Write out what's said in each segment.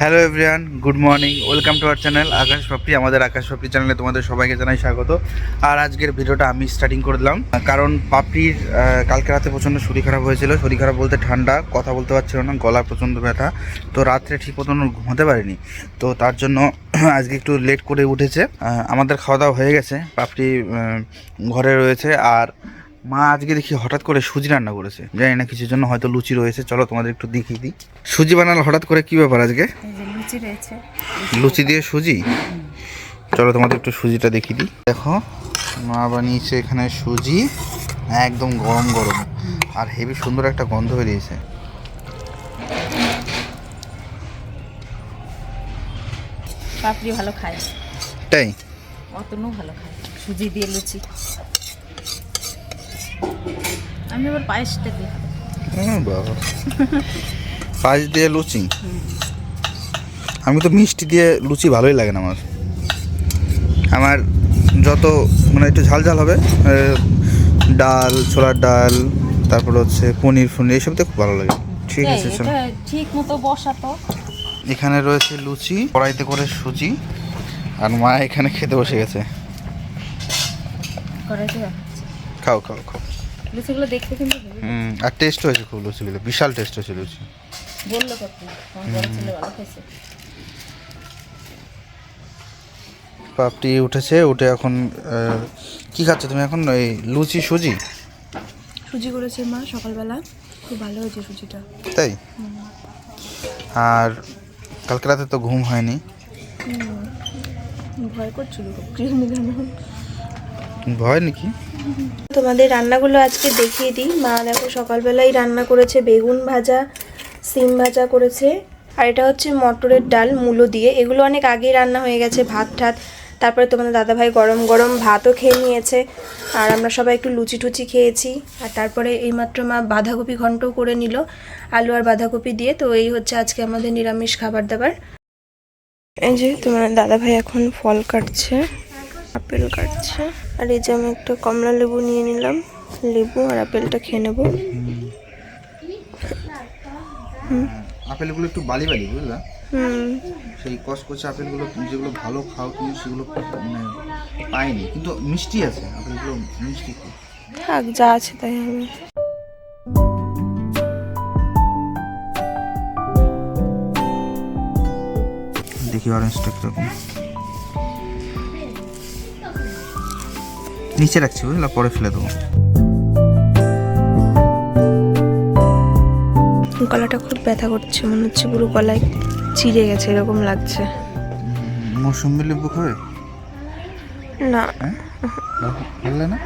Hello everyone good morning welcome to our channel Akash Papri আমাদের আকাশ পাপড়ি চ্যানেলে তোমাদের সবাইকে জানাই স্বাগত। আর আজকের ভিডিওটা আমি স্টার্টিং করে দিলাম, কারণ পাপড়ির কালকে রাতে প্রচণ্ড শরীর খারাপ হয়েছিল। শরীর খারাপ বলতে ঠান্ডা, কথা বলতে পারছিল না, গলা প্রচণ্ড ব্যথা। তো রাত্রে ঠিক মতন ঘুমাতে পারিনি। তো তার জন্য আজকে একটু লেট করে উঠেছে। আমাদের খাওয়া দাওয়া হয়ে গেছে, পাপড়ি ঘরে রয়েছে। আর মা আজকে দেখি হঠাৎ করে সুজি রান্না করেছে। জানি না কিছুর জন্য হয়তো লুচি রয়েছে। চলো তোমাদের একটু দেখিয়ে দিই। সুজি বানালো হঠাৎ করে কি ব্যাপার আজকে? লুচি রয়েছে। লুচি দিয়ে সুজি? চলো তোমাদের একটু সুজিটা দেখিয়ে দিই। দেখো মা বানিয়েছে এখানে সুজি একদম গরম গরম। আর হেভি সুন্দর একটা গন্ধ বেরিয়েছে। পাপড়ি ভালো খায়। তাই? অতনু ভালো খায়। সুজি দিয়ে লুচি। আমি আবার পায়েসটা দিই। বাবা। পাঁচ দিয়ে লুচি? আমি তো মিষ্টি দিয়ে লুচি ভালোই লাগে না আমার। আমার যত মানে একটু ঝাল ঝাল হবে ডাল ছোলার ডাল তারপর হচ্ছে পনির ফনির এইসব তো খুব ভালো লাগে। ঠিক আছে ঠিক মতো বসাতো এখানে রয়েছে লুচি কড়াইতে করে সুজি আর মা এখানে খেতে বসে গেছে। দেখাচ্ছে খাও খাও খাও। লুচিগুলো দেখতে কিন্তু হুম আর টেস্ট হয়েছে খুব লুচিগুলো বিশাল টেস্ট হয়েছে লুচি। বলল কত বড় ছেলে ভালো খাইছে পাপটি উঠেছে উঠে এখন কি খাচ্ছ তুমি এখন? এই লুচি সুজি? সুজি করেছে মা সকালবেলা খুব ভালো হয়েছে সুজিটা। তাই? আর কালকে রাতে তো ঘুম হয়নি। ভয় করছিল ভয় নাকি? তোমাদের রান্নাগুলো আজকে দেখিয়ে দিই। মা দেখো সকালবেলায় রান্না করেছে বেগুন ভাজা, সিম ভাজা করেছে, আর এটা হচ্ছে মটরের ডাল, মূলো দিয়ে। এগুলো অনেক আগেই রান্না হয়ে গেছে, ভাত ঠাত। তারপরে তোমাদের দাদাভাই গরম গরম ভাতও খেয়ে নিয়েছে। আর আমরা সবাই একটু লুচি টুচি খেয়েছি। আর তারপরে এইমাত্র মা বাঁধাকপি ঘন্টও করে নিল, আলু আর বাঁধাকপি দিয়ে। তো এই হচ্ছে আজকে আমাদের নিরামিষ খাবার দাবার। এই যে তোমার দাদাভাই এখন ফল কাটছে। আপেল কাটছে। আর এই যে আমি একটা কমলা লেবু নিয়ে নিলাম। লেবু আর আপেলটা খেয়ে নেব। আপেলগুলো একটু বালি বালি বুঝলা? সেই কসকসে আপেলগুলো যেগুলো ভালো খাও তুমি সেগুলো মানে পাইনি। কিন্তু মিষ্টি আছে আপেলগুলো মিষ্টি থাক যা আছে তাই হবে। দেখি অরেঞ্জটা কীরকম। নিচে রাখছি বুঝলা পরে ফেলে দেবো। গলাটা খুব ব্যথা করছে মনে হচ্ছে পুরো গলায় চিড়ে গেছে এরকম লাগছে। মৌসুম্বি লেবু খাবে না। বললে না?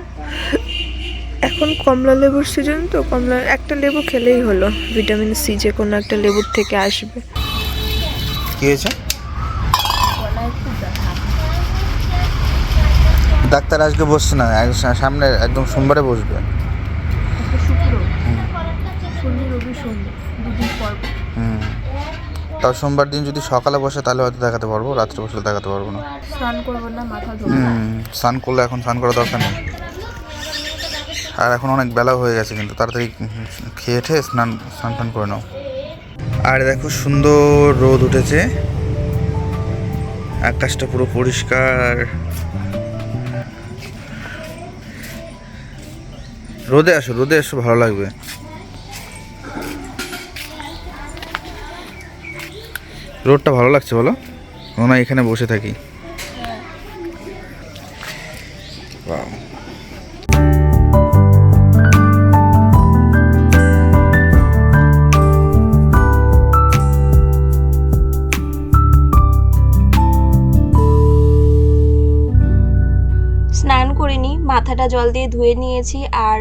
এখন কমলা লেবুর সিজন তো কমলা একটা লেবু খেলেই হলো। ভিটামিন সি যে কোনো একটা লেবুর থেকে আসবে। কি হয়েছে গলায় খুব ব্যথা ডাক্তার আজকে বসছে না সামনে একদম সোমবারে বসবে। তাও সোমবার দিন যদি সকালে বসে তাহলে হয়তো দেখাতে পারব রাত্রে বসলে দেখাতে পারব না। স্নান করব না মাথা স্নান করলে এখন স্নান করা দরকার নেই। আর এখন অনেক বেলা হয়ে গেছে কিন্তু তাড়াতাড়ি খেয়ে ঠেয়ে স্নান স্নান টান করে নাও। আর দেখো সুন্দর রোদ উঠেছে। আকাশটা পুরো পরিষ্কার। রোদে আসো রোদে আসো, ভালো লাগবে। রোদটা ভালো লাগছে বলো? মনে এখানে বসে থাকি। স্নান করিনি, মাথাটা জল দিয়ে ধুয়ে নিয়েছি, আর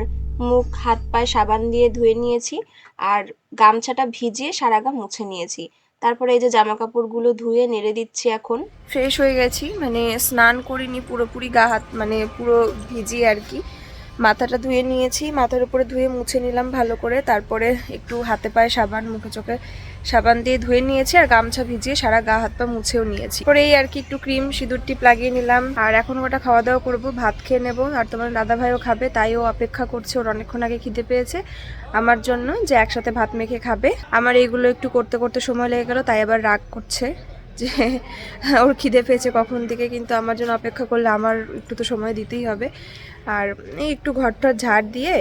মুখ, হাত, পায়ে সাবান দিয়ে ধুয়ে নিয়েছি আর গামছাটা ভিজিয়ে সারা গা মুছে নিয়েছি। তারপরে এই যে জামা কাপড়গুলো ধুয়ে নেড়ে দিচ্ছি এখন। ফ্রেশ হয়ে গেছি মানে স্নান করিনি, পুরোপুরি গা হাত মানে পুরো ভিজিয়ে আর কি। মাথাটা ধুয়ে নিয়েছি, মাথার উপরে ধুয়ে মুছে নিলাম ভালো করে, তারপরে একটু হাতে পায়ে সাবান, মুখে চোখে সাবান দিয়ে ধুয়ে নিয়েছি আর গামছা ভিজিয়ে সারা গা হাত পা মুছেও নিয়েছি। পরে এই আর কি একটু ক্রিম, সিঁদুর টিপ লাগিয়ে নিলাম। আর এখন ওটা খাওয়া দাওয়া করব, ভাত খেয়ে নেব। আর তোমার দাদা ভাইও খাবে, তাই ও অপেক্ষা করছে, ওর অনেকক্ষণ আগে খিদে পেয়েছে। আমার জন্য যে একসাথে ভাত মেখে খাবে। আমার এইগুলো একটু করতে করতে সময় লেগে গেল, তাই আবার রাগ করছে যে ওর খিদে পেয়েছে কখন থেকে। কিন্তু আমার জন্য অপেক্ষা করলে আমার একটু তো সময় দিতেই হবে। আর একটু ঘরটা ঝাড় দিয়ে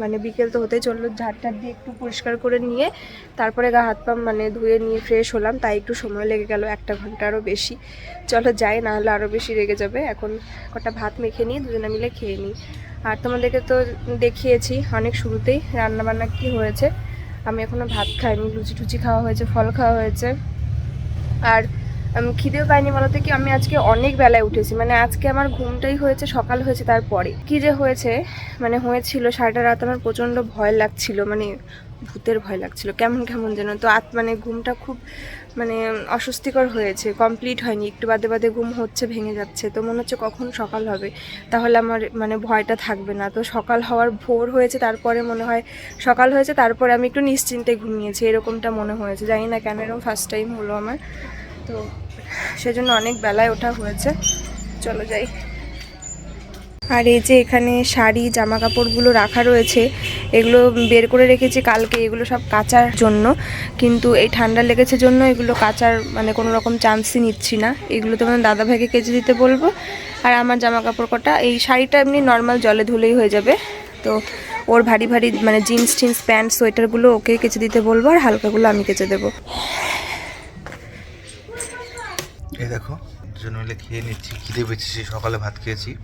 মানে বিকেল তো হতেই চলল ঝাড় দিয়ে একটু পরিষ্কার করে নিয়ে তারপরে গা হাত পা মানে ধুয়ে নিয়ে ফ্রেশ হলাম, তাই একটু সময় লেগে গেল, একটা ঘণ্টা আরও বেশি। চলো যাই, না হলে আরও বেশি রেগে যাবে। এখন কটা ভাত মেখে নিয়ে দুজনে মিলে খেয়ে নিই। আর তোমাদেরকে তো দেখিয়েছি অনেক শুরুতেই রান্নাবান্না কী হয়েছে। আমি এখনও ভাত খাইনি লুচি টুচি খাওয়া হয়েছে, ফল খাওয়া হয়েছে। আর খিদেও পাইনি বলতে কি, আমি আজকে অনেক বেলায় উঠেছি। মানে আজকে আমার ঘুমটাই হয়েছে, সকাল হয়েছে, তারপরে। কি যে হয়েছে মানে হয়েছিল, সারাটা রাত আমার প্রচণ্ড ভয় লাগছিল মানে ভূতের ভয় লাগছিল, কেমন কেমন যেন। তো আত মানে ঘুমটা খুব মানে অস্বস্তিকর হয়েছে কমপ্লিট হয়নি। একটু বাদে বাদে ঘুম হচ্ছে, ভেঙে যাচ্ছে। তো মনে হচ্ছে কখন সকাল হবে, তাহলে আমার মানে ভয়টা থাকবে না। তো সকাল হওয়ার ভোর হয়েছে, তারপরে মনে হয় সকাল হয়েছে, তারপরে আমি একটু নিশ্চিন্তে ঘুমিয়েছি, এরকমটা মনে হয়েছে। জানি না কেন, এরকম ফার্স্ট টাইম হলো আমার। তো সেজন্য অনেক বেলায় ওঠা হয়েছে। চলো যাই। আর এই যে এখানে শাড়ি জামা কাপড়গুলো রাখা রয়েছে, এগুলো বের করে রেখেছি কালকে, এগুলো সব কাচার জন্য। কিন্তু এই ঠান্ডা লেগেছে জন্য এগুলো কাচার মানে কোনো রকম চান্সই নিচ্ছি না। এগুলো তো মানে দাদা ভাইকে কেচে দিতে বলব। আর আমার জামা কাপড় কটা, এই শাড়িটা এমনি নর্মাল জলে ধুলেই হয়ে যাবে। তো ওর ভারী ভারী মানে জিন্স টিন্স প্যান্ট সোয়েটারগুলো ওকে কেচে দিতে বলব, আর হালকাগুলো আমি কেচে দেবো। এই দেখো দুজন মিলে খেয়ে নিচ্ছি খিদে পেয়েছি সকালে ভাত খেয়েছি।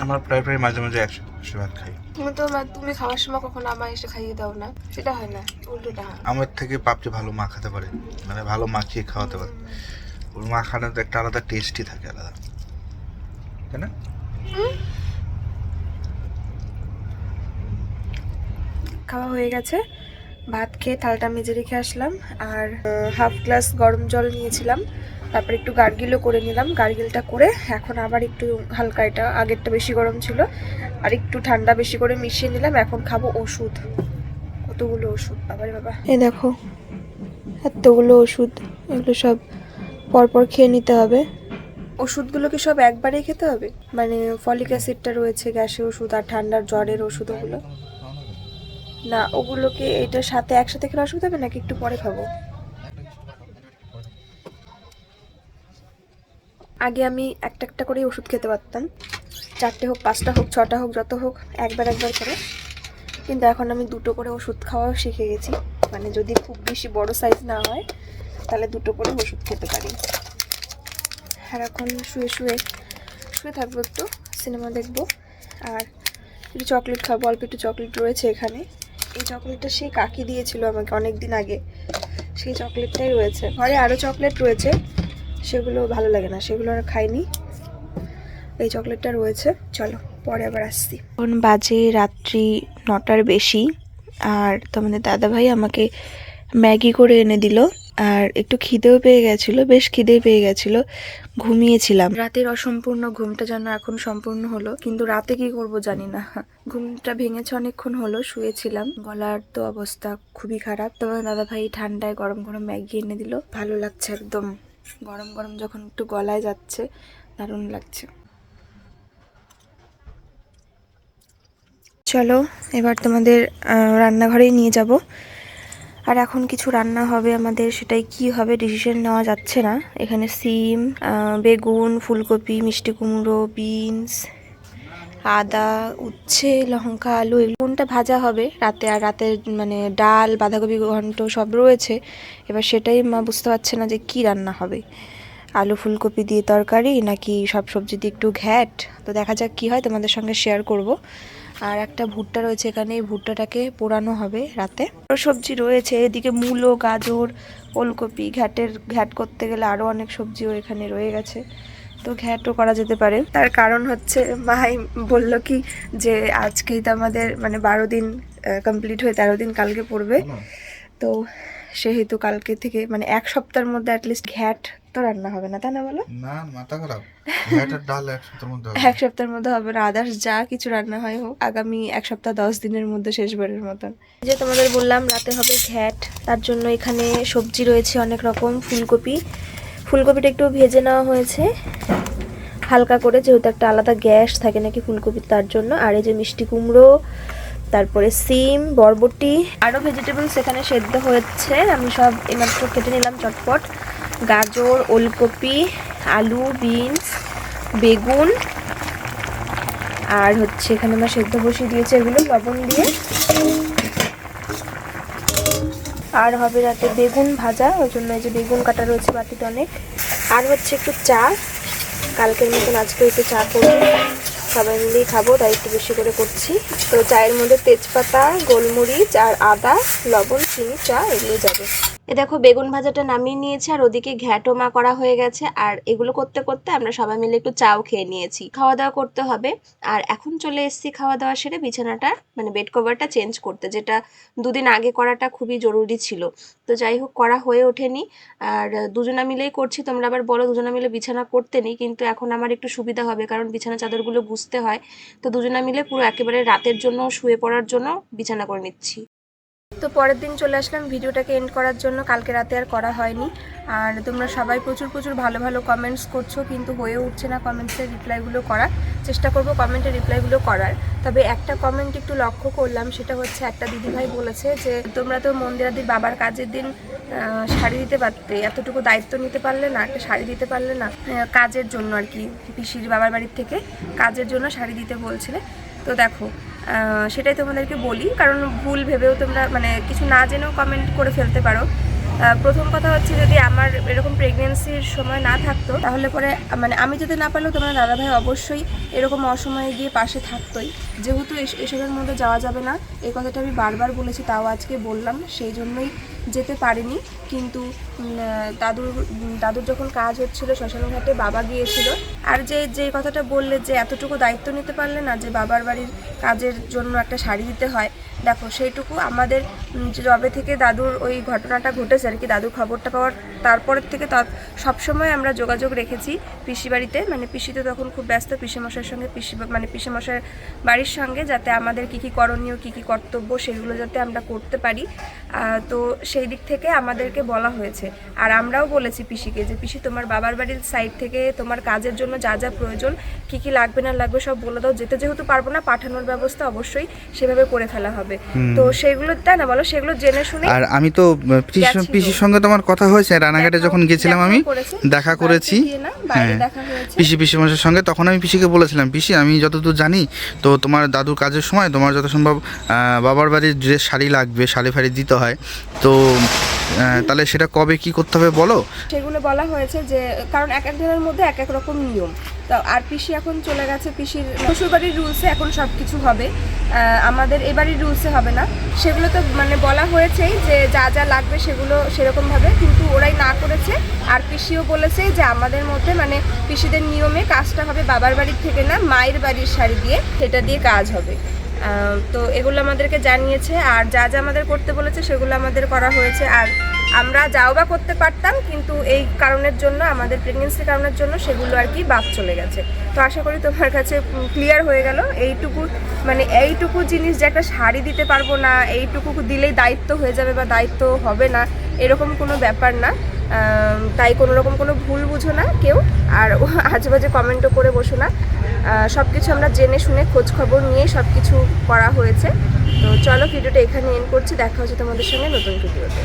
আমার প্রায় প্রায় মাঝে মাঝে একশো ভাত খাই। তুমি তো মা- তুমি খাওয়ার সময় কখনো আমায় এসে খাইয়ে দাও না। সেটা হয় না উল্টোটা আমার থেকে পাপড়ি ভালো মা খেতে পারে। মানে ভালো মাখিয়ে খাওয়াতে পারে। ওর মাখানোর তো একটা আলাদা টেস্টই থাকে আলাদা। তাই না? খাওয়া হয়ে গেছে। ভাত খেয়ে থালটা মেজে রেখে আসলাম আর হাফ গ্লাস গরম জল নিয়েছিলাম। তারপর একটু গার্গিলও করে নিলাম। গার্গিলটা করে এখন আবার একটু হালকা এটা আগেরটা বেশি গরম ছিল। আর একটু ঠান্ডা বেশি করে মিশিয়ে নিলাম। এখন খাব ওষুধ। কতগুলো ওষুধ? বাবারে বাবা। এ দেখো এতগুলো ওষুধ এগুলো সব পরপর খেয়ে নিতে হবে। ওষুধগুলো কি সব একবারেই খেতে হবে? মানে ফলিক অ্যাসিডটা রয়েছে গ্যাসের ওষুধ আর ঠান্ডার জ্বরের ওষুধ ওগুলো? না, ওগুলোকে এটার সাথে একসাথে খেলে অসুবিধা হবে নাকি একটু পরে খাব? আগে আমি একটা একটা করে ওষুধ খেতে পারতাম। চারটে হোক, পাঁচটা হোক, ছটা হোক, যত হোক, একবার একবার করে। কিন্তু এখন আমি দুটো করে ওষুধ খাওয়াও শিখে গেছি। মানে যদি খুব বেশি বড় সাইজ না হয়, তাহলে দুটো করে ওষুধ খেতে পারি। আর এখন শুয়ে শুয়ে শুয়ে থাকব একটু, সিনেমা দেখব। আর একটু চকলেট খাব, অল্প একটু চকলেট রয়েছে এখানে। এই চকলেটটা সেই কাকি দিয়েছিল আমাকে অনেক দিন আগে। সেই চকলেটটাই রয়েছে। ঘরে আরও চকলেট রয়েছে। সেগুলো ভালো লাগে না, সেগুলো আর খাইনি। এই চকলেটটা রয়েছে। চলো, পরে আবার আসছি। এখন বাজে রাত্রি নটার বেশি, আর তোমাদের দাদাভাই আমাকে ম্যাগি করে এনে দিল। আর একটু খিদেও পেয়ে গেছিল, বেশ খিদে পেয়ে গেছিল, ঘুমিয়েছিলাম। রাতের অসম্পূর্ণ ঘুমটা যেন এখন সম্পূর্ণ হলো, কিন্তু রাতে কি করব জানি না। ঘুমটা ভেঙেছে অনেকক্ষণ হলো, শুয়েছিলাম। গলার তো অবস্থা খুবই খারাপ তোমার দাদা ভাই ঠান্ডায় গরম গরম ম্যাগি এনে দিল। ভালো লাগছে একদম। গরম গরম যখন একটু গলায় যাচ্ছে, দারুণ লাগছে। চলো, এবার তোমাদের রান্নাঘরেই নিয়ে যাব। আর এখন কিছু রান্না হবে আমাদের, সেটাই কি হবে ডিসিশন নেওয়া যাচ্ছে না। এখানে সিম বেগুন, ফুলকপি, মিষ্টি কুমড়ো বিনস আদা, উচ্ছে, লঙ্কা, আলু কোনটা ভাজা হবে রাতে আর রাতে মানে ডাল, বাঁধাকপি, ঘন্ট সব রয়েছে। এবার সেটাই মা বুঝতে পারছে না যে কি রান্না হবে। আলু, ফুলকপি দিয়ে তরকারি নাকি সব সবজি দিয়ে একটু ঘ্যাট? তো দেখা যাক কি হয়, তোমাদের সঙ্গে শেয়ার করব। আর একটা ভুট্টা রয়েছে এখানে এই ভুট্টাটাকে পোড়ানো হবে রাতে। আরও সবজি রয়েছে এদিকে মূলো গাজর ওলকপি ঘ্যাটের ঘ্যাট করতে গেলে আরও অনেক সবজিও এখানে রয়ে গেছে। তো ঘ্যাটও করা যেতে পারে। তার কারণ হচ্ছে মাই বলল কি যে আজকেই তো আমাদের মানে বারো দিন কমপ্লিট হয়ে তেরো দিন কালকে পড়বে। তো সেহেতু কালকে থেকে মানে এক সপ্তাহের মধ্যে অ্যাটলিস্ট ঘ্যাট রান্না হবে না তাই না বলো? না মাথা খারাপ। ঘ্যাটের ডাল এক সপ্তাহের মধ্যে হবে। এক সপ্তাহের মধ্যে হবে না আদার্স যা কিছু রান্না হয় হোক আগামী এক সপ্তাহ দশ দিনের মধ্যে শেষবারের মতন। যে তোমাদের বললাম রাতে হবে ঘ্যাট তার জন্য এখানে সবজি রয়েছে অনেক রকম ফুলকপি। ফুলকপিটা একটু ভেজে নেওয়া হয়েছে। হালকা করে যেহেতু একটা আলাদা গ্যাস থাকে নাকি ফুলকপি তার জন্য। আর এই যে মিষ্টি কুমড়ো তারপরে সিম বরবটি আরও ভেজিটেবলস এখানে সেদ্ধ হয়েছে। আমি সব এমাত্র কেটে নিলাম চটপট। গাজর, ওলকপি, আলু, বিনস, বেগুন, আর হচ্ছে এখানে আমরা সেদ্ধ বসিয়ে দিয়েছি এগুলো লবণ দিয়ে। আর হবে রাতে বেগুন ভাজা, ওই জন্য এই যে বেগুন কাটা রয়েছে বাটিতে অনেক। আর হচ্ছে একটু চা, কালকের মতন আজকে একটু চা করব। সবাই মিলেই খাব, তাই একটু বেশি করে করছি। তো চায়ের মধ্যে তেজপাতা, গোলমরিচ আর আদা, লবণ, চিনি, চা এগুলো যাবে। এ দেখো, বেগুন ভাজাটা নামিয়ে নিয়েছি, আর ওদিকে ঘ্যাটো মা করা হয়ে গেছে, আর এগুলো করতে করতে আমরা সবাই মিলে একটু চাও খেয়ে নিয়েছি। খাওয়া দাওয়া করতে হবে, আর এখন চলে এসেছি খাওয়া দাওয়া সেরে বিছানাটা মানে বেড কভারটা চেঞ্জ করতে, যেটা দুদিন আগে করাটা খুবই জরুরি ছিল। তো যাই হোক, করা হয়ে ওঠেনি, আর দুজনা মিলেই করছি, তোমরা আবার বলো, দুজনা মিলে বিছানা করতে নি কিন্তু এখন আমার একটু সুবিধা হবে, কারণ বিছানা চাদরগুলো বুঝতে হয়। তো দুজনা মিলে পুরো একেবারে রাতের জন্য, শুয়ে পড়ার জন্য বিছানা করে নিচ্ছি। তো পরের দিন চলে আসলাম। ভিডিওটাকে এন্ড করার জন্য কালকে রাতে আর করা হয়নি। আর তোমরা সবাই প্রচুর প্রচুর ভালো ভালো কমেন্টস করছ, কিন্তু হয়ে উঠছে না কমেন্টসের রিপ্লাইগুলো করার। চেষ্টা করব কমেন্টের রিপ্লাইগুলো করার। তবে একটা কমেন্ট একটু লক্ষ্য করলাম, সেটা হচ্ছে একটা দিদিভাই বলেছে যে, তোমরা তো মন্দিরাদির বাবার কাজের দিন শাড়ি দিতে পারতে, এতটুকু দায়িত্ব নিতে পারলে না, একটা শাড়ি দিতে পারলে না কাজের জন্য আর কি, পিসির বাবার বাড়ির থেকে কাজের জন্য শাড়ি দিতে বলছিলে। তো দেখো সেটাই তোমাদেরকে বলি, কারণ ভুল ভেবেও তোমরা মানে কিছু না জেনেও কমেন্ট করে ফেলতে পারো। প্রথম কথা হচ্ছে যদি আমার এরকম প্রেগনেন্সির সময় না থাকতো, তাহলে পরে মানে আমি যদি না পারলেও তোমার দাদাভাই অবশ্যই এরকম অসময়ে গিয়ে পাশে থাকতোই। যেহেতু এস- এসবের মধ্যে যাওয়া যাবে না, এই কথাটা আমি বারবার বলেছি, তাও আজকে বললাম, সেই জন্যই যেতে পারিনি। কিন্তু দাদুর দাদুর যখন কাজ হচ্ছিল শ্মশানঘাটে বাবা গিয়েছিল, আর যে যে কথাটা বললে যে এতটুকু দায়িত্ব নিতে পারলে না যে বাবার বাড়ির কাজের জন্য একটা শাড়ি দিতে হয় দেখো, সেইটুকু আমাদের যবে থেকে দাদুর ওই ঘটনাটা ঘটেছে আর কি, দাদুর খবরটা পাওয়ার তারপরের থেকে সবসময় আমরা যোগাযোগ রেখেছি পিসি বাড়িতে। মানে পিসি তো তখন খুব ব্যস্ত, পিসেমশাইয়ের সঙ্গে, পিসি মানে পিসেমশাইয়ের বাড়ির সঙ্গে, যাতে আমাদের কি কি করণীয়, কি কি কর্তব্য সেগুলো যাতে আমরা করতে পারি। তো সেই দিক থেকে আমাদেরকে বলা হয়েছে। আর আমরাও বলেছি পিসিকে যে, পিসি, তোমার বাবার বাড়ির সাইড থেকে তোমার কাজের জন্য যা যা প্রয়োজন, কি কি লাগবে না লাগবে সব বলে দাও। যেতে যেহেতু পারব না, পাঠানোর ব্যবস্থা অবশ্যই সেভাবে করে ফেলা হবে। তো সেগুলো তাই না বলো সেগুলো জেনে শুনে আর আমি তো পিসির সঙ্গে তোমার কথা হয়েছে রানাঘাটে যখন গেছিলাম আমি দেখা করেছি। হ্যাঁ। পিসি পিসি মাসের সঙ্গে তখন আমি পিসিকে বলেছিলাম পিসি আমি যতদূর জানি তো তোমার দাদুর কাজের সময় তোমার যত সম্ভব বাবার বাড়ির যে শাড়ি লাগবে শাড়ি ফাড়ি দিতে হয় তো তাহলে সেটা কবে কি করতে হবে বলো? সেগুলো বলা হয়েছে যে কারণ এক একজনের মধ্যে এক এক রকম নিয়ম। তো আর পিসি এখন চলে গেছে পিসির শ্বশুরবাড়ির রুলসে এখন সব কিছু হবে। আমাদের এবারই রুলসে হবে না। সেগুলো তো মানে বলা হয়েছেই যে যা যা লাগবে সেগুলো সেরকমভাবে, কিন্তু ওরাই না করেছে। আর পিসিও বলেছে যে আমাদের মধ্যে মানে পিসিদের নিয়মে কাজটা হবে বাবার বাড়ির থেকে না, মায়ের বাড়ির শাড়ি দিয়ে। সেটা দিয়ে কাজ হবে। তো এগুলো আমাদেরকে জানিয়েছে, আর যা যা আমাদের করতে বলেছে সেগুলো আমাদের করা হয়েছে। আর আমরা যাও বা করতে পারতাম, কিন্তু এই কারণের জন্য, আমাদের প্রেগনেন্সির কারণের জন্য সেগুলো আর কি বাদ চলে গেছে। তো আশা করি তোমার কাছে ক্লিয়ার হয়ে গেল। এইটুকু মানে এইটুকু জিনিস যে একটা শাড়ি দিতে পারব না, এইটুকু দিলেই দায়িত্ব হয়ে যাবে বা দায়িত্ব হবে না, এরকম কোনো ব্যাপার না। তাই কোনো রকম কোনো ভুল বুঝো না কেউ। আর আজেবাজে কমেন্টও করে বসো না। সব কিছু আমরা জেনে শুনে খোঁজ খবর নিয়েই সব কিছু করা হয়েছে। তো চলো, ভিডিওটা এখানে এন্ড করছি। দেখা হচ্ছে তোমাদের সঙ্গে নতুন ভিডিওতে।